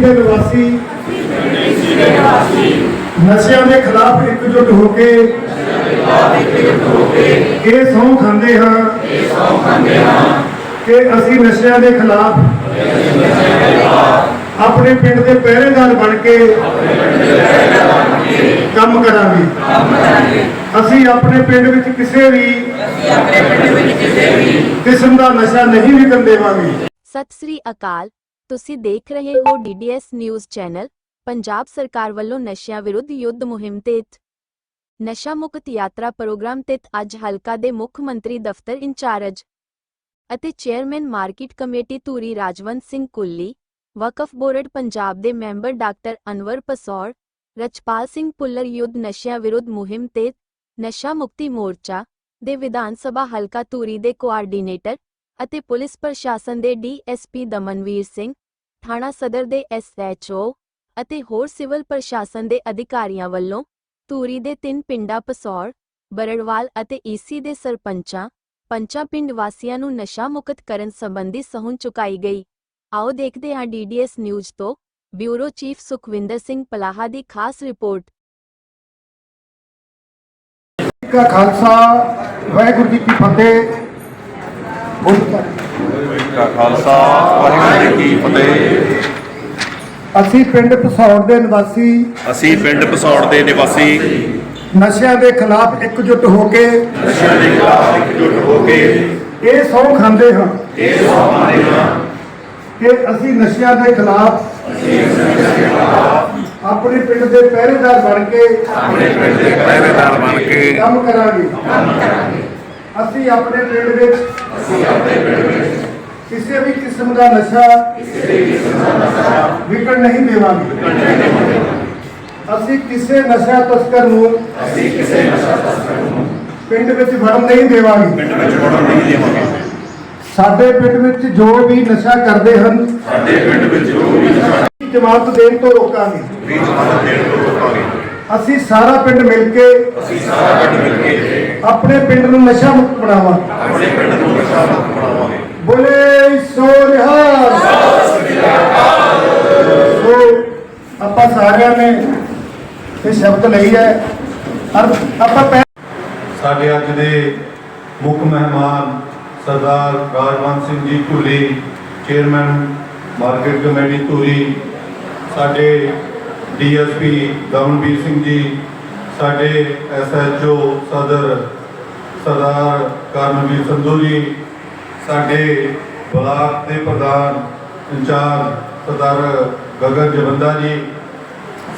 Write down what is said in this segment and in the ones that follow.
ਦੇ ਨਿਵਾਸੀ। ਨਸ਼ਿਆਂ ਦੇ ਖਿਲਾਫ ਇਕਜੁੱਟ ਹੋ ਕੇ ਇਹ ਸਹੁੰ ਖਾਂਦੇ ਹਾਂ। ਕਿ ਅਸੀਂ ਨਸ਼ਿਆਂ ਦੇ ਖਿਲਾਫ ਆਪਣੇ ਪਿੰਡ ਦੇ ਪਹਿਰੇਦਾਰ ਬਣ ਕੇ ਕੰਮ ਕਰਾਂਗੇ। ਅਸੀਂ ਆਪਣੇ ਪਿੰਡ ਵਿੱਚ ਕਿਸੇ ਵੀ ਕਿਸਮ ਦਾ ਨਸ਼ਾ ਨਹੀਂ ਵਿਕਣ ਦੇਵਾਂਗੇ। ਸਤਿ ਸ੍ਰੀ ਅਕਾਲ। ਤੁਸੀਂ ਦੇਖ ਰਹੇ ਹੋ ਡੀਡੀਐਸ ਨਿਊਜ਼ ਚੈਨਲ, ਪੰਜਾਬ ਸਰਕਾਰ ਵੱਲੋਂ ਨਸ਼ਿਆਂ ਵਿਰੁੱਧ ਯੁੱਧ ਮੁਹਿੰਮ ਤਹਿਤ। ਨਸ਼ਾ ਮੁਕਤ ਯਾਤਰਾ ਪ੍ਰੋਗਰਾਮ ਤਹਿਤ ਅੱਜ ਹਲਕਾ ਦੇ ਮੁੱਖ ਮੰਤਰੀ ਦਫ਼ਤਰ ਇੰਚਾਰਜ ਅਤੇ chairman market committee Dhuri Rajwant Singh Kulli, Waqf board Punjab ਦੇ ਮੈਂਬਰ ਡਾਕਟਰ ਅਨਵਰ ਪਸੌਰ ਰਚਪਾਲ ਸਿੰਘ ਪੁੱਲਰ ਯੁੱਧ ਨਸ਼ਿਆਂ ਵਿਰੁੱਧ ਮੁਹਿੰਮ ਤਹਿਤ ਨਸ਼ਾ ਮੁਕਤੀ ਮੋਰਚਾ ਦੇ ਵਿਧਾਨ ਸਭਾ ਹਲਕਾ ਧੂਰੀ ਦੇ ਕੋਆਰਡੀਨੇਟਰ ਅਤੇ ਪੁਲਿਸ ਪ੍ਰਸ਼ਾਸਨ ਦੇ ਡੀਐਸਪੀ ਦਮਨਵੀਰ ਸਿੰਘ, ਥਾਣਾ ਸਦਰ ਦੇ ਐਸਐਚਓ ਅਤੇ ਹੋਰ ਸਿਵਲ ਪ੍ਰਸ਼ਾਸਨ ਦੇ ਅਧਿਕਾਰੀਆਂ ਵੱਲੋਂ ਧੂਰੀ ਦੇ ਤਿੰਨ ਪਿੰਡਾਂ ਪਸੌਰ ਬਰੜਵਾਲ ਅਤੇ ਈਸੀ ਦੇ ਸਰਪੰਚਾਂ, ਪੰਚਾਂ ਪਿੰਡ ਵਾਸੀਆਂ ਨੂੰ ਨਸ਼ਾ ਮੁਕਤ ਕਰਨ ਸੰਬੰਧੀ ਸਹੁੰ ਚੁਕਾਈ ਗਈ। ਆਓ ਦੇਖਦੇ ਹਾਂ ਡੀਡੀਐਸ ਨਿਊਜ਼ ਤੋਂ, ਬਿਊਰੋ ਚੀਫ ਸੁਖਵਿੰਦਰ ਸਿੰਘ ਪਲਾਹਾ ਦੀ ਖਾਸ ਰਿਪੋਰਟ। ਕਾ ਖਾਲਸਾ ਵਾਹਿਗੁਰੂ ਜੀ ਕੀ ਫਤਿਹ। ਕਾ ਖਾਲਸਾ ਵਾਹਿਗੁਰੂ ਜੀ ਕੀ ਫਤਿਹ। ਅਸੀਂ ਪਿੰਡ ਪਸੌੜ ਦੇ ਨਿਵਾਸੀ। ਅਸੀਂ ਪਿੰਡ ਪਸੌੜ ਦੇ ਨਿਵਾਸੀ। ਨਸ਼ਿਆਂ ਦੇ ਖਿਲਾਫ ਇਕਜੁੱਟ ਹੋ ਕੇ। ਨਸ਼ਿਆਂ ਦੇ ਖਿਲਾਫ ਇਕਜੁੱਟ ਹੋ ਕੇ। ਇਹ ਸਹੁੰ ਖਾਂਦੇ ਹਾਂ। ਇਹ ਸਮਾਨੇ ਕਿ ਅਸੀਂ ਨਸ਼ਿਆਂ ਦੇ ਖਿਲਾਫ ਆਪਣੇ ਪਿੰਡ ਦੇ ਪਹਿਰੇਦਾਰ ਬਣ ਕੇ ਆਪਣੇ ਪਿੰਡ ਦੇ ਪਹਿਰੇਦਾਰ ਬਣ ਕੇ ਕੰਮ ਕਰਾਂਗੇ। ਅਸੀਂ ਆਪਣੇ ਪਿੰਡ ਵਿੱਚ ਕਿਸੇ ਵੀ ਕਿਸਮ ਦਾ ਨਸ਼ਾ ਵਿਕਣ ਨਹੀਂ ਦੇਵਾਂਗੇ। ਅਸੀਂ ਕਿਸੇ ਨਸ਼ਾ ਤਸਕਰ ਨੂੰ ਪਿੰਡ ਵਿੱਚ ਵੜਨ ਨਹੀਂ ਦੇਵਾਂਗੇ। ਪਿੰਡ ਵਿੱਚ ਵੜਨ ਨਹੀਂ ਦੇਵਾਂਗੇ ਸਾਡੇ ਪਿੰਡ ਵਿੱਚ ਜੋ ਵੀ ਨਸ਼ਾ ਕਰਦੇ ਹਨ ਸਾਡੇ ਪਿੰਡ ਵਿੱਚ ਜੋ ਵੀ ਨਸ਼ਾ ਜਮਾਨਤ ਦੇਣ ਤੋਂ ਰੋਕਾਂਗੇ। ਵੀ ਜਮਾਨਤ ਦੇਣ ਤੋਂ ਰੋਕਾਂਗੇ ਅਸੀਂ ਸਾਰਾ ਪਿੰਡ ਮਿਲ ਕੇ ਅਸੀਂ ਸਾਰਾ ਪਿੰਡ ਮਿਲ ਕੇ ਆਪਣੇ ਪਿੰਡ ਨੂੰ ਨਸ਼ਾ ਮੁਕਤ ਬਣਾਵਾਂਗੇ ਆਪਣੇ ਪਿੰਡ ਨੂੰ ਨਸ਼ਾ ਮੁਕਤ ਬਣਾਵਾਂਗੇ। ਬੋਲੇ ਸੋ ਨਿਹਾਲ ਸੋ ਆਪਾਂ ਸਾਰਿਆਂ ਨੇ ਇਹ ਸ਼ਬਦ ਲਈ ਹੈ। ਆਪਾਂ ਸਾਡੇ ਅੱਜ ਦੇ ਮੁੱਖ ਮਹਿਮਾਨ Sardar Rajwant Singh ji Bhulli chairman market committee Dhuri, ਸਾਡੇ ਡੀਐਸਪੀ ਦਮਨਵੀਰ ਸਿੰਘ ਜੀ, ਸਾਡੇ ਐਸਐਚਓ ਸਦਰ ਸਰਦਾਰ ਕਰਨਵੀਰ ਸੰਧੂ ਜੀ, ਸਾਡੇ ਬਲਾਕ ਦੇ ਪ੍ਰਧਾਨ ਇੰਚਾਰਜ ਸਰਦਾਰ ਗਗਨ ਜਵੰਦਾ ਜੀ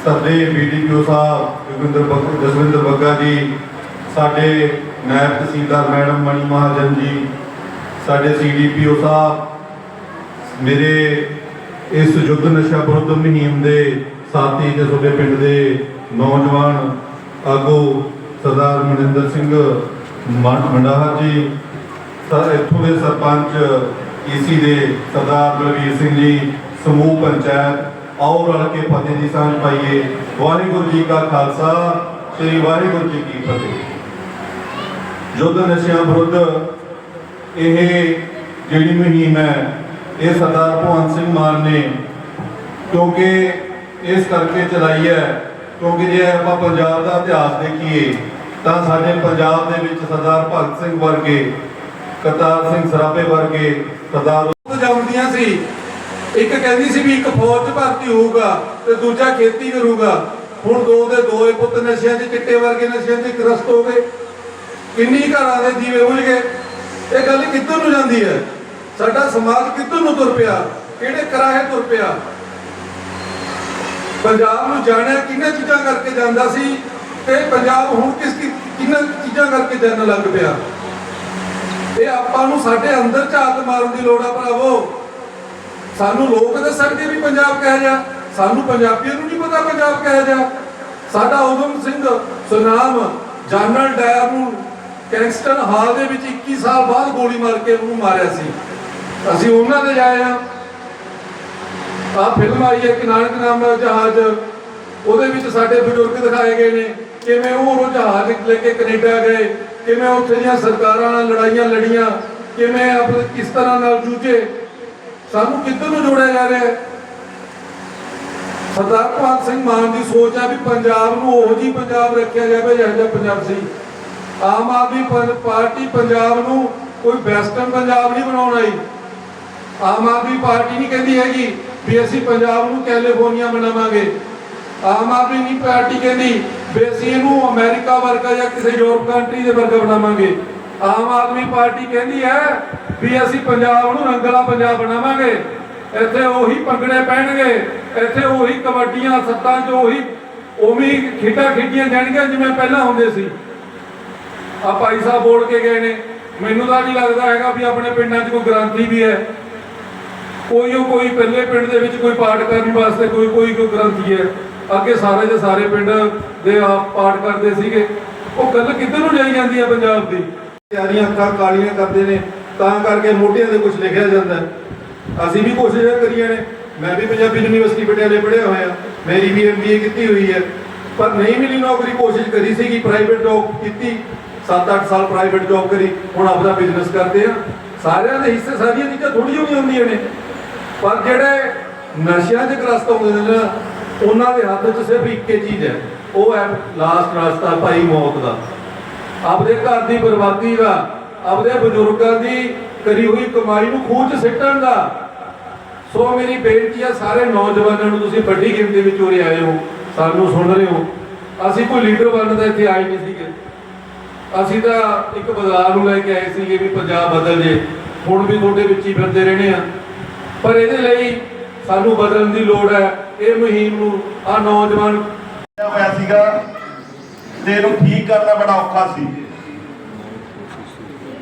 ਸਾਡੇ ਬੀਡੀਪੀਓ ਸਾਹਿਬ, ਜੋਗਿੰਦਰ ਬੱਗ, ਜਸਵਿੰਦਰ ਬੱਗਾ ਜੀ, ਸਾਡੇ ਨਾਇਬ ਤਹਿਸੀਲਦਾਰ ਮੈਡਮ ਮਣੀ ਮਹਾਜਨ ਜੀ, ਸਾਡੇ ਸੀਡੀਪੀਓ ਸਾਹਿਬ, ਮੇਰੇ ਇਸ ਯੁੱਧ ਨਸ਼ਾ ਵਿਰੁੱਧ ਮੁਹਿੰਮ ਦੇ ਸਾਥੀ ਤੇ ਤੁਹਾਡੇ ਪਿੰਡ ਦੇ ਨੌਜਵਾਨ ਆਗੂ ਸਰਦਾਰ ਮਨਿੰਦਰ ਸਿੰਘ ਮੰ- ਮੰਡਾਹਰ ਜੀ ਸਰ ਇੱਥੋਂ ਦੇ ਸਰਪੰਚ ਈਸੀ ਦੇ ਸਰਦਾਰ ਬਲਵੀਰ ਸਿੰਘ ਜੀ, ਸਮੂਹ ਪੰਚਾਇਤ ਆਓ ਰਲ ਕੇ ਫਤਿਹ ਦੀ ਸਾਂਝ ਪਾਈਏ। ਵਾਹਿਗੁਰੂ ਜੀ ਕਾ ਖਾਲਸਾ, ਸ੍ਰੀ ਵਾਹਿਗੁਰੂ ਜੀ ਕੀ ਫਤਿਹ। ਯੁੱਧ ਨਸ਼ਿਆਂ ਵਿਰੁੱਧ ਇਹ ਜਿਹੜੀ ਮੁਹਿੰਮ ਹੈ, ਇਹ ਸਰਦਾਰ ਭਗਵੰਤ ਸਿੰਘ ਮਾਨ ਨੇ ਕਿਉਂਕਿ ਇਸ ਕਰਕੇ ਚਲਾਈ ਹੈ, ਕਿਉਂਕਿ ਜੇ ਆਪਾਂ ਪੰਜਾਬ ਦਾ ਇਤਿਹਾਸ ਦੇਖੀਏ ਤਾਂ ਸਾਡੇ ਪੰਜਾਬ ਦੇ ਵਿੱਚ ਸਰਦਾਰ ਭਗਤ ਸਿੰਘ ਵਰਗੇ, ਕਰਤਾਰ ਸਿੰਘ ਸਰਾਭੇ ਵਰਗੇ ਸਰਦਾਰ ਜਾਂਦੀਆਂ ਸੀ। ਇੱਕ ਕਹਿੰਦੀ ਸੀ ਵੀ ਇੱਕ ਫੌਜ 'ਚ ਭਰਤੀ ਹੋਊਗਾ ਤੇ ਦੂਜਾ ਖੇਤੀ ਕਰੂਗਾ। ਹੁਣ ਦੋ ਦੇ ਦੋਏ ਪੁੱਤ ਨਸ਼ਿਆਂ 'ਚ, ਚਿੱਟੇ ਵਰਗੇ ਨਸ਼ਿਆਂ 'ਚ ਗ੍ਰਸਤ ਹੋ ਗਏ। ਕਿੰਨੀ ਘਰਾਂ ਦੇ ਜੀਵੇ ਬੁਝ ਗਏ। ਇਹ ਗੱਲ ਕਿੱਧਰ ਨੂੰ ਜਾਂਦੀ ਹੈ? ਸਾਡਾ ਸਮਾਜ ਕਿੱਧਰ ਨੂੰ ਤੁਰ ਪਿਆ? ਕਿਹੜੇ ਕਰਾਹੇ ਤੁਰ ਪਿਆ? ਪੰਜਾਬ ਨੂੰ ਜਾਣਿਆ ਕਿੰਨੇ ਚੀਜ਼ਾਂ ਕਰਕੇ ਜਾਂਦਾ ਸੀ ਤੇ ਪੰਜਾਬ ਹੁਣ ਕਿਸ ਕੀ- ਕਿੰਨਾਂ ਚੀਜ਼ਾਂ ਕਰਕੇ ਜਾਣ ਲੱਗ ਪਿਆ। ਇਹ ਆਪਾਂ ਨੂੰ ਸਾਡੇ ਅੰਦਰ ਝਾਤ ਮਾਰਨ ਦੀ ਲੋੜ ਆ ਭਰਾਵੋ। ਸਾਨੂੰ ਲੋਕ ਦੱਸਣਗੇ ਵੀ ਪੰਜਾਬ ਕਹਿ ਜਾ ਸਾਨੂੰ ਪੰਜਾਬੀਆਂ ਨੂੰ ਨਹੀਂ ਪਤਾ ਪੰਜਾਬ ਕਹਿ ਜਾ ਸਾਡਾ ਉਦਮ ਸਿੰਘ ਸੁਨਾਮ ਜਨਰਲ ਡਾਇਰ ਨੂੰ ਕੈਂਗਸਟਨ ਹਾਲ ਦੇ ਵਿੱਚ 21 ਸਾਲ ਬਾਅਦ ਗੋਲੀ ਮਾਰ ਕੇ ਉਹਨੂੰ ਮਾਰਿਆ ਸੀ। ਅਸੀਂ ਉਹਨਾਂ ਦੇ ਜਾਏ ਆ ਆ ਫਿਲਮ ਆਈ ਹੈ ਕਿ ਨਾਨਕ ਨਾਮ ਦਾ ਜਹਾਜ਼। ਉਹਦੇ ਵਿੱਚ ਸਾਡੇ ਬਜ਼ੁਰਗ ਦਿਖਾਏ ਗਏ ਨੇ। ਕਿਵੇਂ ਉਹ ਰੁਝਾਨ ਲੈ ਕੇ ਕੈਨੇਡਾ ਗਏ? ਕਿਵੇਂ ਉੱਥੇ ਦੀਆਂ ਸਰਕਾਰਾਂ ਨਾਲ ਲੜਾਈਆਂ ਲੜੀਆਂ? ਕਿਵੇਂ ਆਪਣੇ ਕਿਸ ਤਰ੍ਹਾਂ ਨਾਲ ਜੂਝੇ? ਸਾਨੂੰ ਕਿੱਧਰ ਨੂੰ ਜੋੜਿਆ ਜਾ ਰਿਹਾ ਹੈ? ਸਰਦਾਰ ਭਗਵੰਤ ਸਿੰਘ ਮਾਨ ਦੀ ਸੋਚ ਹੈ ਵੀ ਪੰਜਾਬ ਨੂੰ ਉਹ ਜਿਹੀ ਪੰਜਾਬ ਰੱਖਿਆ ਜਾਵੇ, ਜਿਹੋ ਜਿਹਾ ਪੰਜਾਬ ਸੀ। ਆਮ ਆਦਮੀ ਪਾਰਟੀ ਪੰਜਾਬ ਨੂੰ ਕੋਈ ਵੈਸਟਰਨ ਪੰਜਾਬ ਨਹੀਂ ਬਣਾਉਣਾ ਜੀ ਆਮ ਆਦਮੀ ਪਾਰਟੀ ਨਹੀਂ ਕਹਿੰਦੀ ਹੈਗੀ ਵੀ ਅਸੀਂ ਪੰਜਾਬ ਨੂੰ ਕੈਲੀਫੋਰਨੀਆ ਬਣਾਵਾਂਗੇ। ਆਮ ਆਦਮੀ ਪਾਰਟੀ ਕਹਿੰਦੀ ਵੀ ਅਸੀਂ ਇਹਨੂੰ ਅਮਰੀਕਾ ਵਰਗਾ ਜਾਂ ਕਿਸੇ ਯੂਰਪ ਕੰਟਰੀ ਦੇ ਵਰਗਾ ਬਣਾਵਾਂਗੇ। ਆਮ ਆਦਮੀ ਪਾਰਟੀ ਕਹਿੰਦੀ ਹੈ ਵੀ ਅਸੀਂ ਪੰਜਾਬ ਨੂੰ ਰੰਗਲਾ ਪੰਜਾਬ ਬਣਾਵਾਂਗੇ। ਇੱਥੇ ਉਹੀ ਪੰਗੜੇ ਪਹਿਣਗੇ ਇੱਥੇ ਉਹੀ ਕਬੱਡੀਆਂ, ਸੱਤਾਂ 'ਚ ਉਹੀ ਉਵੇਂ ਹੀ ਖੇਡਾਂ ਖੇਡੀਆਂ ਜਾਣਗੀਆਂ ਜਿਵੇਂ ਪਹਿਲਾਂ ਹੁੰਦੇ ਸੀ। ਆ ਭਾਈ ਸਾਹਿਬ ਬੋਲ ਕੇ ਗਏ ਨੇ। ਮੈਨੂੰ ਤਾਂ ਨਹੀਂ ਲੱਗਦਾ ਹੈਗਾ ਵੀ ਆਪਣੇ ਪਿੰਡਾਂ 'ਚ ਕੋਈ ਗ੍ਰੰਥੀ ਵੀ ਹੈ। ਕੋਈ ਉਹ ਕੋਈ ਪਹਿਲੇ ਪਿੰਡ ਦੇ ਵਿੱਚ ਕੋਈ ਪਾਠ ਕਰਨ ਵਾਸਤੇ ਕੋਈ ਕੋਈ ਕੋਈ ਗ੍ਰੰਥੀ ਹੈ। ਅੱਗੇ ਸਾਰੇ ਦੇ ਸਾਰੇ ਪਿੰਡ ਦੇ ਆਪ ਪਾਠ ਕਰਦੇ ਸੀਗੇ। ਉਹ ਗੱਲ ਕਿੱਧਰ ਨੂੰ ਜਾਈ ਜਾਂਦੀ ਹੈ ਪੰਜਾਬ ਦੀ? ਤਿਆਰੀਆਂ ਅੱਖਾਂ ਕਾਲੀਆਂ ਕਰਦੇ ਨੇ, ਤਾਂ ਕਰਕੇ ਮੋਢਿਆਂ ਤੇ ਕੁਝ ਲਿਖਿਆ ਜਾਂਦਾ ਅਸੀਂ ਵੀ ਕੋਸ਼ਿਸ਼ਾਂ ਕਰੀਆਂ ਨੇ। ਮੈਂ ਵੀ ਪੰਜਾਬੀ ਯੂਨੀਵਰਸਿਟੀ ਪਟਿਆਲੇ ਪੜ੍ਹਿਆ ਹੋਇਆ। ਮੇਰੀ ਵੀ ਐਮਬੀਏ ਕੀਤੀ ਹੋਈ ਹੈ। ਪਰ ਨਹੀਂ ਮਿਲੀ ਨੌਕਰੀ, ਕੋਸ਼ਿਸ਼ ਕਰੀ ਸੀਗੀ ਪ੍ਰਾਈਵੇਟ ਜੌਬ ਕੀਤੀ। 7-8 ਸਾਲ ਪ੍ਰਾਈਵੇਟ ਜੌਬ ਕਰੀ। ਹੁਣ ਆਪਦਾ ਬਿਜ਼ਨਸ ਕਰਦੇ ਆ। ਸਾਰਿਆਂ ਦੇ ਹਿੱਸੇ ਸਾਰੀਆਂ ਚੀਜ਼ਾਂ ਥੋੜੀਆਂ ਹੀ ਹੁੰਦੀਆਂ ਨੇ। ਪਰ ਜਿਹੜੇ ਨਸ਼ਿਆਂ 'ਚ ਗ੍ਰਸਤ ਹੁੰਦੇ ਨੇ ਨਾ ਉਹਨਾਂ ਦੇ ਹੱਥ 'ਚ ਸਿਰਫ ਇੱਕੇ ਚੀਜ਼ ਹੈ, ਉਹ ਹੈ ਲਾਸਟ ਰਸਤਾ ਭਾਈ ਮੌਤ ਦਾ। ਆਪਦੇ ਘਰ ਦੀ ਬਰਬਾਦੀ ਦਾ, ਆਪਦੇ ਬਜ਼ੁਰਗਾਂ ਦੀ ਕਰੀ ਹੋਈ ਕਮਾਈ ਨੂੰ ਖੂਹ 'ਚ ਸਿੱਟਣ ਦਾ। ਸੋ ਮੇਰੀ ਬੇਨਤੀ ਆ ਸਾਰੇ ਨੌਜਵਾਨਾਂ ਨੂੰ, ਤੁਸੀਂ ਵੱਡੀ ਗਿਣਤੀ ਵਿੱਚ ਉਰੇ ਆਏ ਹੋ, ਸਾਨੂੰ ਸੁਣ ਰਹੇ ਹੋ। ਅਸੀਂ ਕੋਈ ਲੀਡਰ ਬਣਨ ਦਾ ਇੱਥੇ ਆਏ ਨਹੀਂ ਸੀਗੇ। ਅਸੀਂ ਤਾਂ ਇੱਕ ਬਦਲਾਅ ਨੂੰ ਲੈ ਕੇ ਆਏ ਸੀਗੇ ਵੀ ਪੰਜਾਬ ਬਦਲ ਜੇ। ਹੁਣ ਵੀ ਤੁਹਾਡੇ ਵਿੱਚ ਹੀ ਫਿਰਦੇ ਰਹਿਣੇ ਆ। ਪਰ ਇਹਦੇ ਲਈ ਸਾਨੂੰ ਬਦਲਣ ਦੀ ਲੋੜ ਹੈ। ਇਹ ਮੁਹਿੰਮ ਨੂੰ ਆ ਨੌਜਵਾਨ ਹੋਇਆ ਸੀਗਾ, ਤੇ ਇਹਨੂੰ ਠੀਕ ਕਰਨਾ ਬੜਾ ਔਖਾ ਸੀ।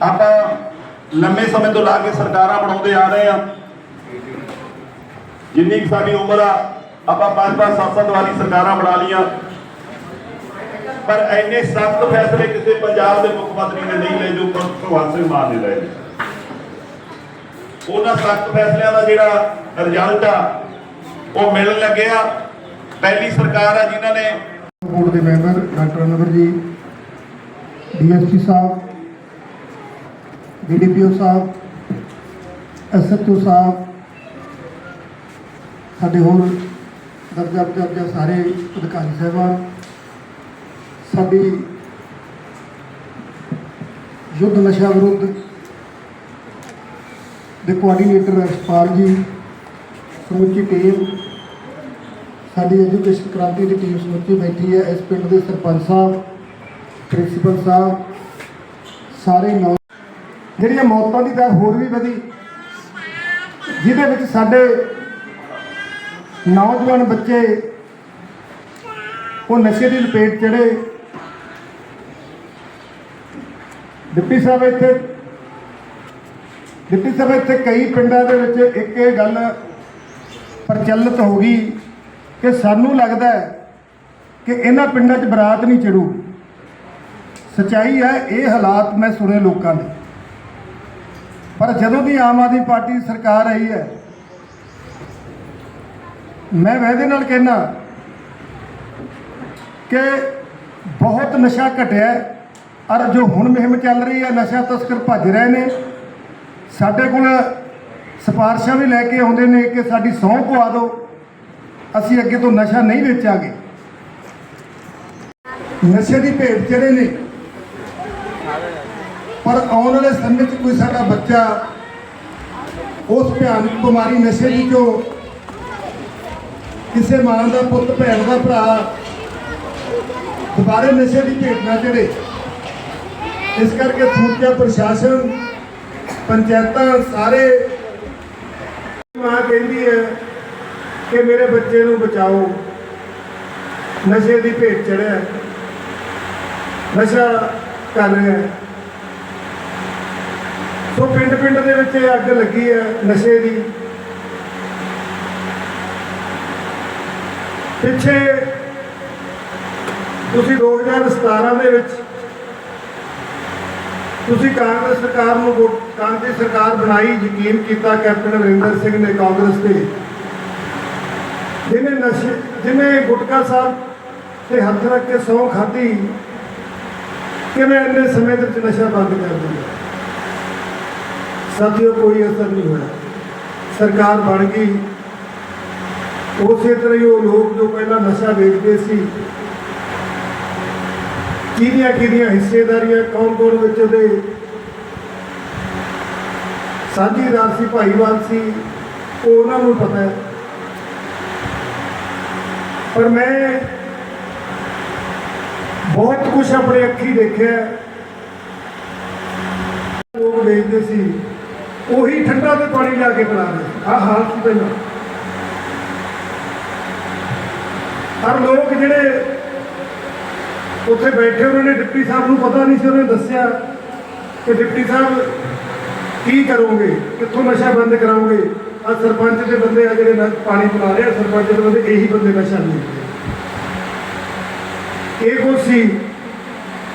ਆਪਾਂ ਲੰਮੇ ਸਮੇਂ ਤੋਂ ਲਾ ਕੇ ਸਰਕਾਰਾਂ ਬਣਾਉਂਦੇ ਆ ਰਹੇ ਆ ਜਿੰਨੀ ਸਾਡੀ ਉਮਰ ਆ, ਆਪਾਂ ਪੰਜ ਪੰਜ, ਸੱਤ ਸੱਤ ਵਾਰੀ ਸਰਕਾਰਾਂ ਬਣਾ ਲੀਆਂ ਪਰ ਐਨੇ ਸਖਤ ਫੈਸਲੇ ਕਿਸੇ ਪੰਜਾਬ ਦੇ ਮੁੱਖ ਮੰਤਰੀ ਨੇ ਨਹੀਂ ਲਏ, ਜੋ ਭਗਵੰਤ ਸਿੰਘ ਮਾਨ ਨੇ ਲਏ। ਉਹਨਾਂ ਸਖਤ ਫੈਸਲਿਆਂ ਦਾ ਜਿਹੜਾ ਰਿਜ਼ਲਟ ਆ ਉਹ ਮਿਲਣ ਲੱਗਿਆ ਪਹਿਲੀ ਸਰਕਾਰ ਆ ਜਿਨ੍ਹਾਂ ਨੇ ਬੋਰਡ ਦੇ member doctor Anwar ji, DSP ਸਾਹਿਬ, ਡੀਡੀਪੀਓ ਸਾਹਿਬ, ਐਸਐਚਓ ਸਾਹਿਬ, ਸਾਡੇ ਹੋਰ ਦਰਜਾ ਦਰਜਾ ਸਾਰੇ ਅਧਿਕਾਰੀ ਸਾਹਿਬਾਨ, ਸਾਡੀ ਯੁੱਧ ਨਸ਼ਾ ਵਿਰੁੱਧ ਦੇ ਕੋਆਰਡੀਨੇਟਰ ਰਸ਼ਪਾਲ ਜੀ, ਸਮੁੱਚੀ ਟੀਮ ਸਾਡੀ ਐਜੂਕੇਸ਼ਨ ਕ੍ਰਾਂਤੀ ਦੀ ਟੀਮ ਸਮੁੱਚੀ ਬੈਠੀ ਹੈ। ਇਸ ਪਿੰਡ ਦੇ ਸਰਪੰਚ ਸਾਹਿਬ, ਪ੍ਰਿੰਸੀਪਲ ਸਾਹਿਬ, ਸਾਰੇ ਨੌ ਜਿਹੜੀਆਂ ਮੌਤਾਂ ਦੀ ਦਰ ਹੋਰ ਵੀ ਵਧੀ, ਜਿਹਦੇ ਵਿੱਚ ਸਾਡੇ ਨੌਜਵਾਨ ਬੱਚੇ, ਉਹ ਨਸ਼ੇ ਦੀ ਲਪੇਟ ਚੜੇ ਡਿਪਟੀ ਸਾਹਿਬ ਇੱਥੇ, ਡਿਪਟੀ ਸਾਹਿਬ ਇੱਥੇ ਕਈ ਪਿੰਡਾਂ ਦੇ ਵਿੱਚ ਇੱਕ ਇਹ ਗੱਲ ਪ੍ਰਚਲਿਤ ਹੋ ਗਈ ਕਿ ਸਾਨੂੰ ਲੱਗਦਾ ਹੈ ਕਿ ਇਹਨਾਂ ਪਿੰਡਾਂ 'ਚ ਬਰਾਤ ਨਹੀਂ ਚੜੂ। ਸਚਾਈ ਹੈ, ਇਹ ਹਾਲਾਤ ਮੈਂ ਸੁਣੇ ਲੋਕਾਂ ਦੇ। ਪਰ ਜਦੋਂ ਦੀ ਆਮ ਆਦਮੀ ਪਾਰਟੀ ਦੀ ਸਰਕਾਰ ਆਈ ਹੈ, ਮੈਂ ਵਾਅਦੇ ਨਾਲ ਕਹਿਣਾ ਕਿ ਬਹੁਤ ਨਸ਼ਾ ਘਟਿਆ ਹੈ ਔਰ ਜੋ ਹੁਣ ਮੁਹਿੰਮ ਚੱਲ ਰਹੀ ਹੈ, ਨਸ਼ਾ ਤਸਕਰ ਭੱਜ ਰਹੇ ਨੇ। ਸਾਡੇ ਕੋਲ ਸਿਫਾਰਸ਼ਾਂ ਵੀ ਲੈ ਕੇ ਆਉਂਦੇ ਨੇ ਕਿ ਸਾਡੀ ਸਹੁੰ ਪਵਾ ਦਿਓ। ਅਸੀਂ ਅੱਗੇ ਤੋਂ ਨਸ਼ਾ ਨਹੀਂ ਵੇਚਾਂਗੇ। ਨਸ਼ੇ ਦੀ ਭੇਟ ਜਿਹੜੇ ਨੇ। ਪਰ ਆਉਣ ਵਾਲੇ ਸਮੇਂ 'ਚ ਕੋਈ ਸਾਡਾ ਬੱਚਾ ਉਸ ਭਿਆਨਕ ਬਿਮਾਰੀ ਨਸ਼ੇ ਦੀ ਜੋ ਕਿਸੇ ਮਾਂ ਦਾ ਪੁੱਤ, ਭੈਣ ਦਾ ਭਰਾ ਦੁਬਾਰੇ ਨਸ਼ੇ ਦੀ ਭੇਟ ਨਾ ਚੜੇ ਇਸ ਕਰਕੇ ਸਮੁੱਚਾ ਪ੍ਰਸ਼ਾਸਨ, ਪੰਚਾਇਤਾਂ ਸਾਰੇ ਮਾਂ ਕਹਿੰਦੀ ਹੈ ਕਿ ਮੇਰੇ ਬੱਚੇ ਨੂੰ ਬਚਾਓ। ਨਸ਼ੇ ਦੀ ਭੇਟ ਚੜਿਆ ਨਸ਼ਾ ਕਰ ਰਿਹਾ ਸੋ ਪਿੰਡ ਪਿੰਡ ਦੇ ਵਿੱਚ ਇਹ ਅੱਗ ਲੱਗੀ ਹੈ ਨਸ਼ੇ ਦੀ। ਪਿੱਛੇ ਤੁਸੀਂ 2017 ਦੇ ਵਿੱਚ ਤੁਸੀਂ ਕਾਂਗਰਸ ਸਰਕਾਰ ਨੂੰ ਵੋਟ ਕਾਂਗਰਸ ਸਰਕਾਰ ਬਣਾਈ, ਯਕੀਨ ਕੀਤਾ ਕੈਪਟਨ ਅਮਰਿੰਦਰ ਸਿੰਘ ਨੇ ਕਾਂਗਰਸ ਤੇ। ਜਿਹਨੇ ਨਸ਼ੇ ਜਿਹਨੇ ਗੁਟਕਾ ਸਾਹਿਬ ਤੇ ਹੱਥ ਰੱਖ ਕੇ ਸੌਂ ਖਾਧੀ, ਕਿਵੇਂ ਇੰਨੇ ਸਮੇਂ ਦੇ ਵਿੱਚ ਨਸ਼ਾ ਬੰਦ ਕਰ ਦਿੰਦਾ ਸਾਥੀਓ, ਕੋਈ ਅਸਰ ਨਹੀਂ ਹੋਇਆ। ਸਰਕਾਰ ਬਣ ਗਈ। ਉਸੇ ਤਰ੍ਹਾਂ ਹੀ ਉਹ ਲੋਕ ਜੋ ਪਹਿਲਾਂ ਨਸ਼ਾ ਵੇਚਦੇ ਸੀ, ਕਿਹਦੀਆਂ ਕਿਹਦੀਆਂ ਹਿੱਸੇਦਾਰੀਆਂ, ਕੌਣ ਕੌਣ ਵਿੱਚ ਉਹਦੇ ਸਾਂਝੀਦਾਰ ਸੀ ਭਾਈਵਾਲ ਸੀ ਉਹਨਾਂ ਨੂੰ ਪਤਾ ਹੈ। ਪਰ ਮੈਂ ਬਹੁਤ ਕੁਝ ਆਪਣੇ ਅੱਖੀ ਦੇਖਿਆ। ਲੋਕ ਵੇਚਦੇ ਸੀ। ਉਹੀ ਠੰਡਾ ਤੇ ਪਾਣੀ ਲਿਆ ਕੇ ਪਿਲਾਉਂਦੇ ਰਹੇ ਆ ਹਾਲ ਸੀ ਪਹਿਲਾਂ। ਹਰ ਲੋਕ ਜਿਹੜੇ ਉੱਥੇ ਬੈਠੇ, ਉਹਨਾਂ ਨੇ ਡਿਪਟੀ ਸਾਹਿਬ ਨੂੰ ਪਤਾ ਨਹੀਂ ਸੀ। ਉਹਨੇ ਦੱਸਿਆ ਕਿ ਡਿਪਟੀ ਸਾਹਿਬ, ਕੀ ਕਰੋਗੇ? ਕਿੱਥੋਂ ਨਸ਼ਾ ਬੰਦ ਕਰਾਓਗੇ? ਆ ਸਰਪੰਚ ਦੇ ਬੰਦੇ ਆ ਜਿਹੜੇ ਨ- ਪਾਣੀ ਪਿਲਾ ਰਹੇ ਆ, ਸਰਪੰਚ ਦੇ ਬੰਦੇ ਇਹੀ ਬੰਦੇ ਨਸ਼ਾ ਨਹੀਂ ਇਹ ਕੁਛ ਸੀ।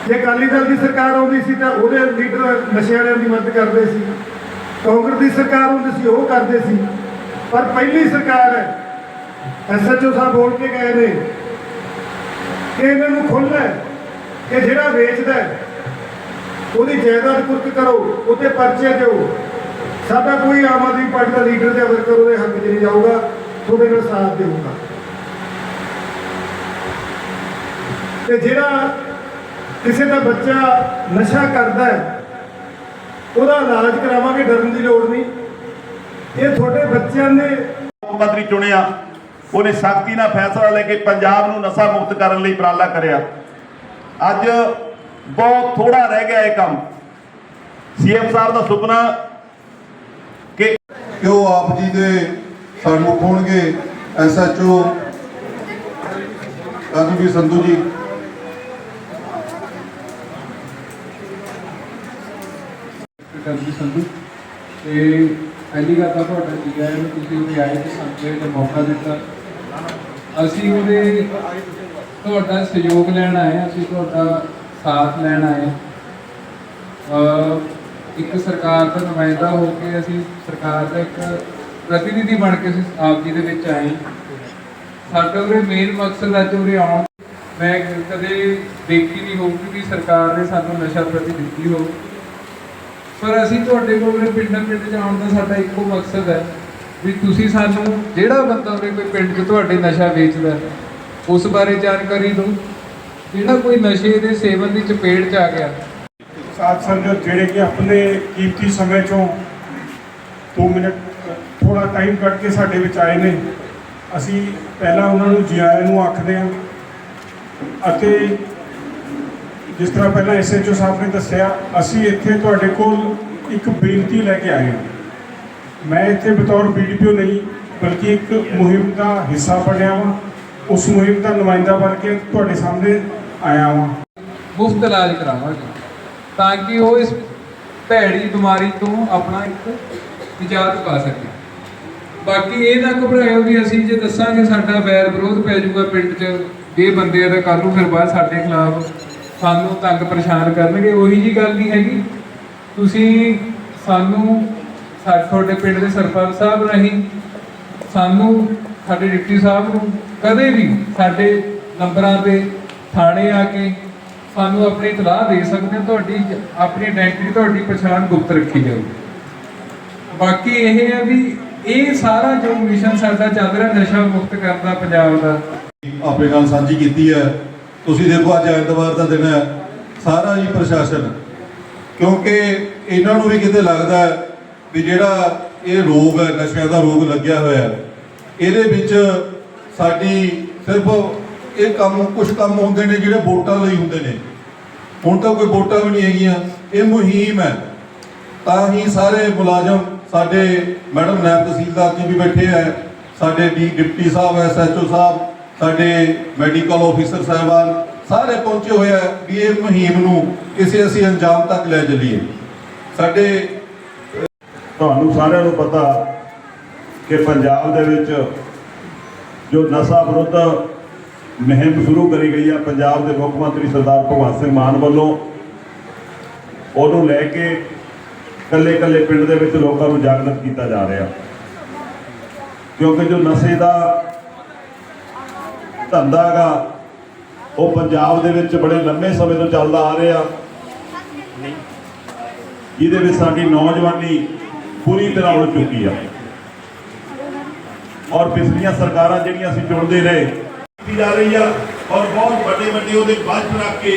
ਜੇ ਅਕਾਲੀ ਦਲ ਦੀ ਸਰਕਾਰ ਆਉਂਦੀ ਸੀ ਤਾਂ ਉਹਦੇ ਲੀਡਰ ਨਸ਼ੇ ਵਾਲਿਆਂ ਦੀ ਮਦਦ ਕਰਦੇ ਸੀ। ਕਾਂਗਰਸ ਦੀ ਸਰਕਾਰ ਆਉਂਦੀ ਸੀ, ਉਹ ਕਰਦੇ ਸੀ। ਪਰ ਪਹਿਲੀ ਸਰਕਾਰ ਹੈ। ਐਸਐਚਓ ਸਾਹਿਬ ਬੋਲ ਕੇ ਗਏ ਨੇ ਕਿ ਇਹਨਾਂ ਨੂੰ ਖੁੱਲ੍ਹ ਹੈ ਕਿ ਜਿਹੜਾ ਵੇਚਦਾ ਉਹਦੀ ਜਾਇਦਾਦ ਕੁਰਕ ਕਰੋ, ਉਹਦੇ ਪਰਚੇ ਦਿਓ। ਸਾਡਾ ਕੋਈ ਆਮ ਆਦਮੀ ਪਾਰਟੀ ਦਾ ਲੀਡਰ ਜਾਂ ਵਰਕਰ ਉਹਦੇ ਹੱਕ 'ਚ ਨਹੀਂ ਜਾਊਗਾ, ਤੁਹਾਡੇ ਨਾਲ ਸਾਥ ਦੇਊਗਾ। ਤੇ ਜਿਹੜਾ ਕਿਸੇ ਦਾ ਬੱਚਾ ਨਸ਼ਾ ਕਰਦਾ ਹੈ, ਉਹਦਾ ਇਲਾਜ ਕਰਾਵਾਂਗੇ, ਡਰਨ ਦੀ ਲੋੜ ਨਹੀਂ। ਇਹ ਤੁਹਾਡੇ ਬੱਚਿਆਂ ਨੇ ਮੁੱਖ ਮੰਤਰੀ ਚੁਣਿਆ, ਉਹਨੇ ਸਖਤੀ ਨਾਲ ਫੈਸਲਾ ਲੈ ਕੇ ਪੰਜਾਬ ਨੂੰ ਨਸ਼ਾ ਮੁਕਤ ਕਰਨ ਲਈ ਉਪਰਾਲਾ ਕਰਿਆ। ਅੱਜ ਬਹੁਤ ਥੋੜਾ ਰਹਿ ਗਿਆ ਇਹ ਕੰਮ। ਸੀਐਮ ਸਾਹਿਬ ਦਾ ਸੁਪਨਾ ਕਿ ਉਹ ਆਪ ਜੀ ਦੇ ਸਾਨੂੰ ਹੋਣਗੇ? ਐਸਐਚਓ ਰਾਜਵੀਰ ਸੰਧੂ ਜੀ। ਕਰਦੀ ਸੰਧੂ ਤੇ ਪਹਿਲੀ ਗੱਲ ਤਾਂ ਤੁਹਾਡਾ ਜੀ ਆਇਆਂ ਨੂੰ ਤੁਸੀਂ ਉਰੇ ਆਏ ਤੇ ਸਾਨੂੰ ਇਹ ਮੌਕਾ ਦਿੱਤਾ। ਅਸੀਂ ਉਹਦੇ ਤੁਹਾਡਾ ਸਹਿਯੋਗ ਲੈਣ ਆਏ ਹਾਂ, ਅਸੀਂ ਤੁਹਾਡਾ ਸਾਥ ਲੈਣ ਆਏ ਹਾਂ। ਇੱਕ ਸਰਕਾਰ ਦਾ ਨੁਮਾਇੰਦਾ ਹੋ ਕੇ ਅਸੀਂ ਸਰਕਾਰ ਦਾ ਇੱਕ ਪ੍ਰਤੀਨਿਧੀ ਬਣ ਕੇ ਅਸੀਂ ਆਪ ਜੀ ਦੇ ਵਿੱਚ ਆਏ ਸਾਡਾ ਉਰੇ ਮੇਨ ਮਕਸਦ ਅੱਜ ਉਰੇ ਆਉਣ ਮੈਂ ਕਦੇ ਦੇਖੀ ਨਹੀਂ ਹੋਊਗੀ ਵੀ ਸਰਕਾਰ ਨੇ ਸਾਨੂੰ ਨਸ਼ਾ ਪ੍ਰਤੀ ਦਿੱਤੀ ਹੋ ਪਰ ਅਸੀਂ ਤੁਹਾਡੇ ਕੋਲ ਉਰੇ ਪਿੰਡਾਂ ਪਿੰਡ ਚ ਆਉਣ ਦਾ ਸਾਡਾ ਇੱਕੋ ਮਕਸਦ ਹੈ ਵੀ ਤੁਸੀਂ ਸਾਨੂੰ ਜਿਹੜਾ ਬੰਦਾ ਉਰੇ ਕੋਈ ਪਿੰਡ 'ਚ ਤੁਹਾਡੇ ਨਸ਼ਾ ਵੇਚਦਾ ਉਸ ਬਾਰੇ ਜਾਣਕਾਰੀ ਦਿਓ। ਜਿਹੜਾ ਕੋਈ ਨਸ਼ੇ ਦੇ ਸੇਵਨ ਦੀ ਚਪੇਟ 'ਚ ਆ ਗਿਆ ਸਾਥ ਸੰਗਤ ਜਿਹੜੇ ਕਿ ਆਪਣੇ ਕੀਮਤੀ ਸਮੇਂ ਚੋਂ 2 ਮਿੰਟ ਥੋੜਾ ਟਾਈਮ ਕੱਢ ਕੇ ਸਾਡੇ ਵਿੱਚ ਆਏ ਨੇ। ਅਸੀਂ ਪਹਿਲਾਂ ਉਹਨਾਂ ਨੂੰ ਜੀ ਆਇਆਂ ਨੂੰ ਆਖਦੇ ਹਾਂ ਅਤੇ ਜਿਸ ਤਰ੍ਹਾਂ ਪਹਿਲਾਂ ਐਸਐਚਓ ਸਾਹਿਬ ਨੇ ਦੱਸਿਆ, ਅਸੀਂ ਇੱਥੇ ਤੁਹਾਡੇ ਕੋਲ ਇੱਕ ਬੇਨਤੀ ਲੈ ਕੇ ਆਏ ਹਾਂ। ਮੈਂ ਇੱਥੇ ਬਤੌਰ ਬੀਡੀਪੀਓ ਨਹੀਂ, ਬਲਕਿ ਇੱਕ ਮੁਹਿੰਮ ਦਾ ਹਿੱਸਾ ਬਣਿਆ ਵਾਂ। ਉਸ ਮੁਹਿੰਮ ਦਾ ਨੁਮਾਇੰਦਾ ਬਣ ਕੇ ਤੁਹਾਡੇ ਸਾਹਮਣੇ ਆਇਆ ਵਾਂ। ਮੁਫਤ ਇਲਾਜ ਕਰਾਵਾਂਗੇ। ਤਾਂ ਕਿ ਉਹ ਇਸ ਭੈੜੀ ਬਿਮਾਰੀ ਤੋਂ ਆਪਣਾ ਇੱਕ ਨਿਜਾਤ ਪਾ ਸਕੇ। ਬਾਕੀ ਇਹ ਨਾ ਘਬਰਾਇਓ ਵੀ ਅਸੀਂ ਜੇ ਦੱਸਾਂਗੇ ਸਾਡਾ ਵੈਰ ਵਿਰੋਧ ਪੈ ਜਾਊਗਾ ਪਿੰਡ 'ਚ, ਇਹ ਬੰਦੇ ਆ ਤਾਂ ਕੱਲ ਨੂੰ ਫਿਰ ਬਾਅਦ ਸਾਡੇ ਖਿਲਾਫ ਸਾਨੂੰ ਤੰਗ ਪਰੇਸ਼ਾਨ ਕਰਨਗੇ, ਉਹੀ ਜੀ ਗੱਲ ਨਹੀਂ ਹੈਗੀ। ਤੁਸੀਂ ਸਾਨੂੰ ਸਾ- ਤੁਹਾਡੇ ਪਿੰਡ ਦੇ ਸਰਪੰਚ ਸਾਹਿਬ ਨਹੀਂ ਸਾਨੂੰ, ਸਾਡੇ ਡਿਪਟੀ ਸਾਹਿਬ ਨੂੰ ਕਦੇ ਵੀ ਸਾਡੇ ਨੰਬਰਾਂ ਤੇ ਥਾਣੇ ਆ ਕੇ ਸਾਨੂੰ ਆਪਣੀ ਇਤਲਾਹ ਦੇ ਸਕਦੇ ਹੋ, ਤੁਹਾਡੀ ਆਪਣੀ ਆਇਡੈਂਟੀ ਤੁਹਾਡੀ ਪਛਾਣ ਗੁਪਤ ਰੱਖੀ ਜਾਊਗੀ ਬਾਕੀ ਇਹ ਹੈ ਵੀ ਇਹ ਸਾਰਾ ਜੋ ਮਿਸ਼ਨ ਸਾਡਾ ਚੱਲ ਰਿਹਾ, ਨਸ਼ਾ ਮੁਕਤ ਕਰਨ ਦਾ, ਪੰਜਾਬ ਦਾ। ਆਪਣੇ ਨਾਲ ਸਾਂਝੀ ਕੀਤੀ ਹੈ। ਤੁਸੀਂ ਦੇਖੋ, ਅੱਜ ਐਤਵਾਰ ਦਾ ਦਿਨ ਹੈ। ਸਾਰਾ ਹੀ ਪ੍ਰਸ਼ਾਸਨ, ਕਿਉਂਕਿ ਇਹਨਾਂ ਨੂੰ ਵੀ ਕਿਤੇ ਲੱਗਦਾ ਵੀ ਜਿਹੜਾ ਇਹ ਰੋਗ ਹੈ, ਨਸ਼ਿਆਂ ਦਾ ਰੋਗ ਲੱਗਿਆ ਹੋਇਆ ਇਹਦੇ ਵਿੱਚ ਸਾਡੀ ਸਿਰਫ ਇਹ ਕੰਮ ਕੁਝ ਕੰਮ ਹੁੰਦੇ ਨੇ ਜਿਹੜੇ ਵੋਟਾਂ ਲਈ ਹੁੰਦੇ ਨੇ। ਹੁਣ ਤਾਂ ਕੋਈ ਵੋਟਾਂ ਵੀ ਨਹੀਂ ਹੈਗੀਆਂ। ਇਹ ਮੁਹਿੰਮ ਹੈ। ਤਾਂ ਹੀ ਸਾਰੇ ਮੁਲਾਜ਼ਮ ਸਾਡੇ ਮੈਡਮ ਨਾਇਬ ਤਹਿਸੀਲਦਾਰ ਜੀ ਵੀ ਬੈਠੇ ਹੈ ਸਾਡੇ ਡੀ ਡਿਪਟੀ ਸਾਹਿਬ ਐਸਐਚਓ ਸਾਹਿਬ, ਸਾਡੇ ਮੈਡੀਕਲ ਆਫੀਸਰ ਸਾਹਿਬਾਨ, ਸਾਰੇ ਪਹੁੰਚੇ ਹੋਏ ਆ ਵੀ ਇਹ ਮੁਹਿੰਮ ਨੂੰ ਕਿਸੇ ਅਸੀਂ ਅੰਜਾਮ ਤੱਕ ਲੈ ਚਲੀਏ। ਸਾਡੇ, ਤੁਹਾਨੂੰ ਸਾਰਿਆਂ ਨੂੰ ਪਤਾ ਕਿ ਪੰਜਾਬ ਦੇ ਵਿੱਚ ਜੋ ਨਸ਼ਾ ਵਿਰੁੱਧ ਮੁਹਿੰਮ ਸ਼ੁਰੂ ਕਰੀ ਗਈ ਆ ਪੰਜਾਬ ਦੇ ਮੁੱਖ ਮੰਤਰੀ ਸਰਦਾਰ ਭਗਵੰਤ ਸਿੰਘ ਮਾਨ ਵੱਲੋਂ। ਉਹਨੂੰ ਲੈ ਕੇ ਕੱਲੇ ਕੱਲੇ ਪਿੰਡ ਦੇ ਵਿੱਚ ਲੋਕਾਂ ਨੂੰ ਜਾਗਰਤ ਕੀਤਾ ਜਾ ਰਿਹਾ। ਕਿਉਂਕਿ ਜੋ ਨਸ਼ੇ ਦਾ ਧੰਦਾ ਹੈਗਾ, ਉਹ ਪੰਜਾਬ ਦੇ ਵਿੱਚ ਬੜੇ ਲੰਮੇ ਸਮੇਂ ਤੋਂ ਚੱਲਦਾ ਆ ਰਿਹਾ। ਜਿਹਦੇ ਵਿੱਚ ਸਾਡੀ ਨੌਜਵਾਨੀ ਪੂਰੀ ਤਰ੍ਹਾਂ ਉੜ ਚੁੱਕੀ ਆ। ਔਰ ਪਿਛਲੀਆਂ ਸਰਕਾਰਾਂ ਜਿਹੜੀਆਂ ਅਸੀਂ ਚੁਣਦੇ ਰਹੇ ਕੀਤੀ ਜਾ ਰਹੀ ਆ ਔਰ ਬਹੁਤ ਵੱਡੇ ਵੱਡੇ ਉਹਦੇ ਬਜਟ ਰੱਖ ਕੇ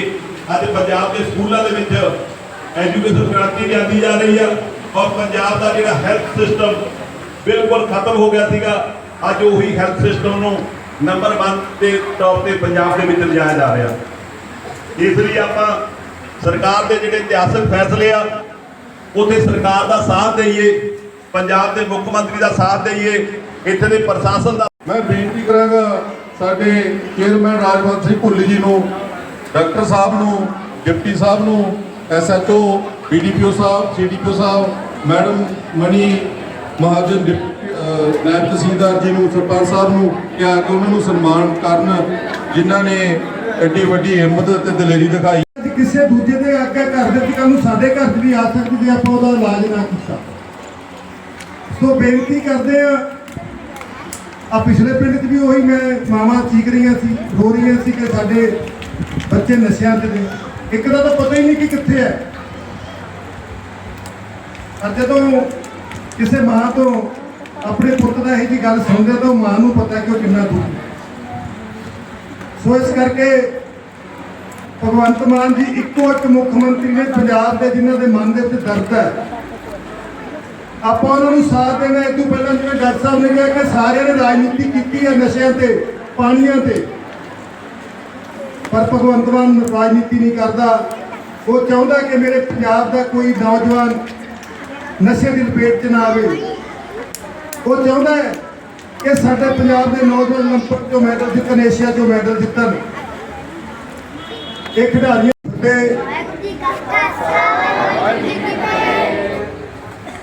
ਅੱਜ ਪੰਜਾਬ ਦੇ ਸਕੂਲਾਂ ਦੇ ਵਿੱਚ ਐਜੂਕੇਸ਼ਨ ਕ੍ਰਾਂਤੀ ਲਿਆਂਦੀ ਜਾ ਰਹੀ ਆ ਔਰ ਪੰਜਾਬ ਦਾ ਜਿਹੜਾ ਹੈਲਥ ਸਿਸਟਮ ਬਿਲਕੁਲ ਖਤਮ ਹੋ ਗਿਆ ਸੀਗਾ, ਅੱਜ ਉਹੀ ਹੈਲਥ ਸਿਸਟਮ ਨੂੰ ਨੰਬਰ 1 ਦੇ ਟੌਪ ਤੇ ਪੰਜਾਬ ਦੇ ਵਿੱਚ ਲਿਜਾਇਆ ਜਾ ਰਿਹਾ। ਇਸ ਲਈ ਆਪਾਂ ਸਰਕਾਰ ਦੇ ਜਿਹੜੇ ਇਤਿਹਾਸਕ ਫੈਸਲੇ ਆ, ਉਥੇ ਸਰਕਾਰ ਦਾ ਸਾਥ ਦਈਏ, ਪੰਜਾਬ ਦੇ ਮੁੱਖ ਮੰਤਰੀ ਦਾ ਸਾਥ ਦਈਏ, ਇੱਥੇ ਦੇ ਪ੍ਰਸ਼ਾਸਨ ਦਾ ਮੈਂ ਬੇਨਤੀ ਕਰਾਂਗਾ ਸਾਡੇ ਚੇਅਰਮੈਨ ਰਾਜਵੰਤ ਸਿੰਘ ਭੁੱਲੀ ਜੀ ਨੂੰ, ਡਾਕਟਰ ਸਾਹਿਬ ਨੂੰ, ਡਿਪਟੀ ਸਾਹਿਬ ਨੂੰ ਐਸਐਚਓ ਬੀਡੀਪੀਓ ਸਾਹਿਬ ਸੀਡੀਪੀਓ ਸਾਹਿਬ, ਮੈਡਮ ਮਣੀ ਮਹਾਜਨ ਨਾਇਬ ਤਹਿਸੀਲਦਾਰ ਜੀ ਨੂੰ, ਸਰਪੰਚ ਸਾਹਿਬ ਨੂੰ ਕਿਹਾ ਕਿ ਉਹਨਾਂ ਨੂੰ ਸਨਮਾਨ ਕਰਨ ਜਿਨ੍ਹਾਂ ਨੇ ਐਡੀ ਵੱਡੀ ਹਿੰਮਤ ਤੇ ਦਲੇਰੀ ਦਿਖਾਈ। ਕਿਸੇ ਦੂਜੇ ਦੇ ਅੱਗੇ ਕਰ ਦਿੱਤੀ ਕੱਲ ਨੂੰ ਸਾਡੇ ਘਰ 'ਚ ਵੀ ਆ ਸਕਦੀ ਜੇ ਆਪਾਂ ਉਹਦਾ ਇਲਾਜ ਨਾ ਕੀਤਾ। ਸੋ ਬੇਨਤੀ ਕਰਦੇ ਆ ਆ ਪਿਛਲੇ ਪਿੰਡ 'ਚ ਵੀ ਉਹੀ ਮੈਂ ਮਾਵਾਂ ਚੀਕ ਰਹੀਆਂ ਸੀ ਰੋ ਰਹੀਆਂ ਸੀ ਕਿ ਸਾਡੇ ਬੱਚੇ ਨਸ਼ਿਆਂ 'ਚ ਨੇ। ਇੱਕ ਦਾ ਤਾਂ ਪਤਾ ਹੀ ਨਹੀਂ ਕਿ ਕਿੱਥੇ ਹੈ। ਪਰ ਜਦੋਂ ਕਿਸੇ ਮਾਂ ਤੋਂ ਆਪਣੇ ਪੁੱਤ ਦਾ ਇਹ ਜੀ ਗੱਲ ਸੁਣਦੇ ਤਾਂ ਉਹ ਮਾਂ ਨੂੰ ਪਤਾ ਕਿ ਉਹ ਕਿੰਨਾ ਦੁੱਖ ਸੋ ਇਸ ਕਰਕੇ ਭਗਵੰਤ ਮਾਨ ਜੀ ਇੱਕੋ ਇੱਕ ਮੁੱਖ ਮੰਤਰੀ ਨੇ ਪੰਜਾਬ ਦੇ ਜਿਨ੍ਹਾਂ ਦੇ ਮਨ ਦੇ ਵਿੱਚ ਦਰਦ ਹੈ। ਆਪਾਂ ਉਹਨਾਂ ਨੂੰ ਸਾਥ ਦੇਣਾ ਇਹ ਤੋਂ ਪਹਿਲਾਂ ਜਿਵੇਂ ਡਾਕਟਰ ਸਾਹਿਬ ਨੇ ਕਿਹਾ ਕਿ ਸਾਰਿਆਂ ਨੇ ਰਾਜਨੀਤੀ ਕੀਤੀ ਹੈ ਨਸ਼ਿਆਂ ਤੇ ਪਾਣੀਆਂ ਤੇ ਪਰ ਭਗਵੰਤ ਮਾਨ ਰਾਜਨੀਤੀ ਨਹੀਂ ਕਰਦਾ ਉਹ ਚਾਹੁੰਦਾ ਕਿ ਮੇਰੇ ਪੰਜਾਬ ਦਾ ਕੋਈ ਨੌਜਵਾਨ ਨਸ਼ੇ ਦੀ ਲਪੇਟ 'ਚ ਨਾ ਆਵੇ ਉਹ ਚਾਹੁੰਦਾ ਹੈ ਕਿ ਸਾਡੇ ਪੰਜਾਬ ਦੇ ਨੌਜਵਾਨ 올림픽 ਚੋਂ ਮੈਡਲ ਜਿੱਤਣ ਏਸ਼ੀਆ ਚੋਂ ਮੈਡਲ ਜਿੱਤਣ ਇਹ ਖਿਡਾਰੀਆਂ ਤੇ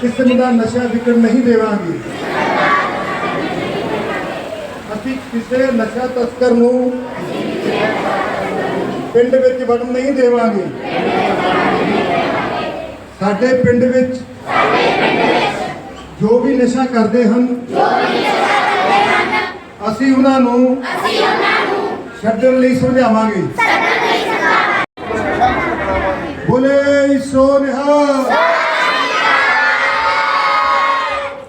ਕਿਸਮ ਦਾ ਨਸ਼ਾ ਵਿਕਣ ਨਹੀਂ ਦੇਵਾਂਗੇ। ਅਸੀਂ ਕਿਸੇ ਨਸ਼ਾ ਤਸਕਰ ਨੂੰ ਪਿੰਡ ਵਿੱਚ ਵੜਨ ਨਹੀਂ ਦੇਵਾਂਗੇ। ਸਾਡੇ ਪਿੰਡ ਵਿੱਚ ਜੋ ਵੀ ਨਸ਼ਾ ਕਰਦੇ ਹਨ, ਅਸੀਂ ਉਹਨਾਂ ਨੂੰ ਛੱਡਣ ਲਈ ਸਮਝਾਵਾਂਗੇ। ਬੋਲੇ ਸੋ ਨਿਹਾਲ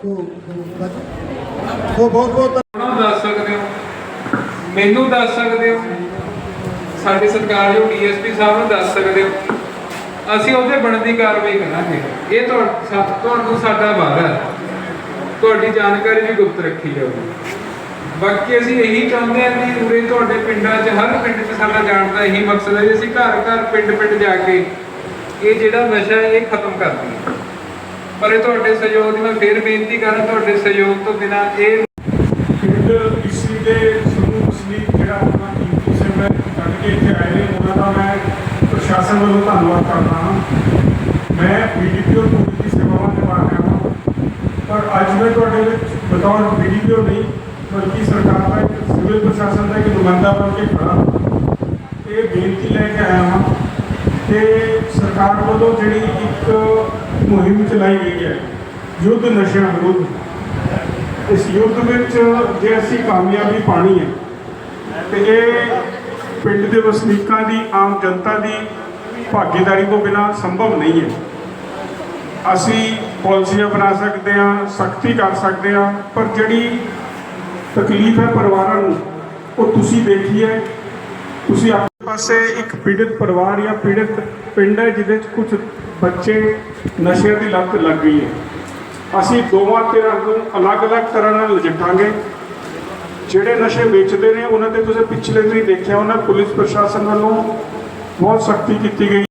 ਸੋ ਸੋ ਬਹੁਤ ਬਹੁਤ ਉਹਨਾਂ ਦੱਸ ਸਕਦੇ ਹੋ? ਮੈਨੂੰ ਦੱਸ ਸਕਦੇ ਹੋ? ਸਾਡੇ ਸਰਕਾਰ ਡੀਐਸਪੀ ਸਾਹਿਬ ਨੂੰ ਦੱਸ ਸਕਦੇ ਹੋ? ਅਸੀਂ ਉਹਦੇ ਬਣਦੀ ਕਾਰਵਾਈ ਕਰਾਂਗੇ। ਇਹ ਤੁਹਾਨੂੰ ਸਾਡਾ ਵਾਅਦਾ ਹੈ। ਤੁਹਾਡੀ ਜਾਣਕਾਰੀ ਵੀ ਗੁਪਤ ਰੱਖੀ ਜਾਊਗੀ। ਬਾਕੀ ਅਸੀਂ ਇਹੀ ਚਾਹੁੰਦੇ ਹਾਂ ਕਿ ਉਰੇ ਤੁਹਾਡੇ ਪਿੰਡਾਂ 'ਚ, ਹਰ ਪਿੰਡ 'ਚ ਸਾਡਾ ਜਾਣ ਦਾ ਇਹੀ ਮਕਸਦ ਹੈ ਕਿ ਅਸੀਂ ਘਰ ਘਰ ਪਿੰਡ ਪਿੰਡ ਜਾ ਕੇ ਇਹ ਜਿਹੜਾ ਨਸ਼ਾ ਇਹ ਖਤਮ ਕਰ ਦਈਏ। ਪਰ ਇਹ ਤੁਹਾਡੇ ਸਹਿਯੋਗ ਦੀ ਮੈਂ ਫੇਰ ਬੇਨਤੀ ਕਰਾਂ, ਤੁਹਾਡੇ ਸਹਿਯੋਗ ਤੋਂ ਬਿਨਾਂ ਇਹ ਦੇ ਸਮੂਹ ਵਸਨੀਕ ਜਿਹੜਾ ਆਪਣਾ ਕੀਮਤੀ ਸਮਾਂ ਕੱਢ ਕੇ ਇੱਥੇ ਆਏ ਨੇ, ਉਹਨਾਂ ਦਾ ਮੈਂ ਪ੍ਰਸ਼ਾਸਨ ਵੱਲੋਂ ਧੰਨਵਾਦ ਕਰਦਾ ਹਾਂ। ਮੈਂ ਬੀਡੀਪੀਓ ਪੂਰੀ ਦੀ ਸੇਵਾਵਾਂ ਨਿਭਾ ਰਿਹਾ ਹਾਂ। ਪਰ ਅੱਜ ਮੈਂ ਤੁਹਾਡੇ ਵਿੱਚ ਬਤੌਰ ਬੀਡੀਪੀਓ ਨਹੀਂ, ਬਲਕਿ ਸਰਕਾਰ ਦਾ ਇੱਕ ਸਿਵਲ ਪ੍ਰਸ਼ਾਸਨ ਦਾ ਇੱਕ ਨੁਮਾਇੰਦਾ ਬਣ ਕੇ ਖੜਾ ਇਹ ਬੇਨਤੀ ਲੈ ਕੇ ਆਇਆ ਹਾਂ ਕਿ ਸਰਕਾਰ ਵੱਲੋਂ ਜਿਹੜੀ ਇੱਕ ਮੁਹਿੰਮ ਚਲਾਈ ਗਈ ਹੈ, ਯੁੱਧ ਨਸ਼ਿਆਂ ਵਿਰੁੱਧ ਇਸ ਯੁੱਧ ਵਿੱਚ ਜੇ ਅਸੀਂ ਕਾਮਯਾਬੀ ਪਾਣੀ ਹੈ, ਤੇ ਇਹ ਪਿੰਡ ਦੇ ਵਸਨੀਕਾਂ ਦੀ, ਆਮ ਜਨਤਾ ਦੀ ਭਾਗੀਦਾਰੀ ਤੋਂ ਬਿਨਾ ਸੰਭਵ ਨਹੀਂ ਹੈ। ਅਸੀਂ ਪਾਲਿਸੀਆਂ ਬਣਾ ਸਕਦੇ ਹਾਂ, ਸਖਤੀ ਕਰ ਸਕਦੇ ਹਾਂ, ਪਰ ਜਿਹੜੀ ਤਕਲੀਫ ਹੈ ਪਰਿਵਾਰਾਂ ਨੂੰ, ਉਹ ਤੁਸੀਂ ਦੇਖੀਏ। ਤੁਸੀਂ ਆਪਣੇ ਪਾਸੇ ਇੱਕ ਪੀੜਿਤ ਪਰਿਵਾਰ ਜਾਂ ਪੀੜਿਤ ਪਿੰਡ ਹੈ, ਜਿਹਦੇ ਵਿੱਚ ਕੁਝ ਬੱਚੇ ਨਸ਼ਿਆਂ ਦੀ ਲੱਤ ਲੱਗ ਗਈ ਹੈ। ਅਸੀਂ ਦੋਵਾਂ ਧਿਰਾਂ ਨੂੰ ਅਲੱਗ-ਅਲੱਗ ਤਰ੍ਹਾਂ ਨਾਲ ਨਜਿੱਠਾਂਗੇ। ਜਿਹੜੇ ਨਸ਼ੇ ਵੇਚਦੇ ਨੇ, ਉਹਨਾਂ ਤੇ ਤੁਸੀਂ ਪਿਛਲੇ ਦਿਨ ਹੀ ਦੇਖਿਆ, ਉਹਨਾਂ ਪੁਲਿਸ ਪ੍ਰਸ਼ਾਸਨ ਵੱਲੋਂ ਬਹੁਤ ਸਖਤੀ ਕੀਤੀ ਗਈ।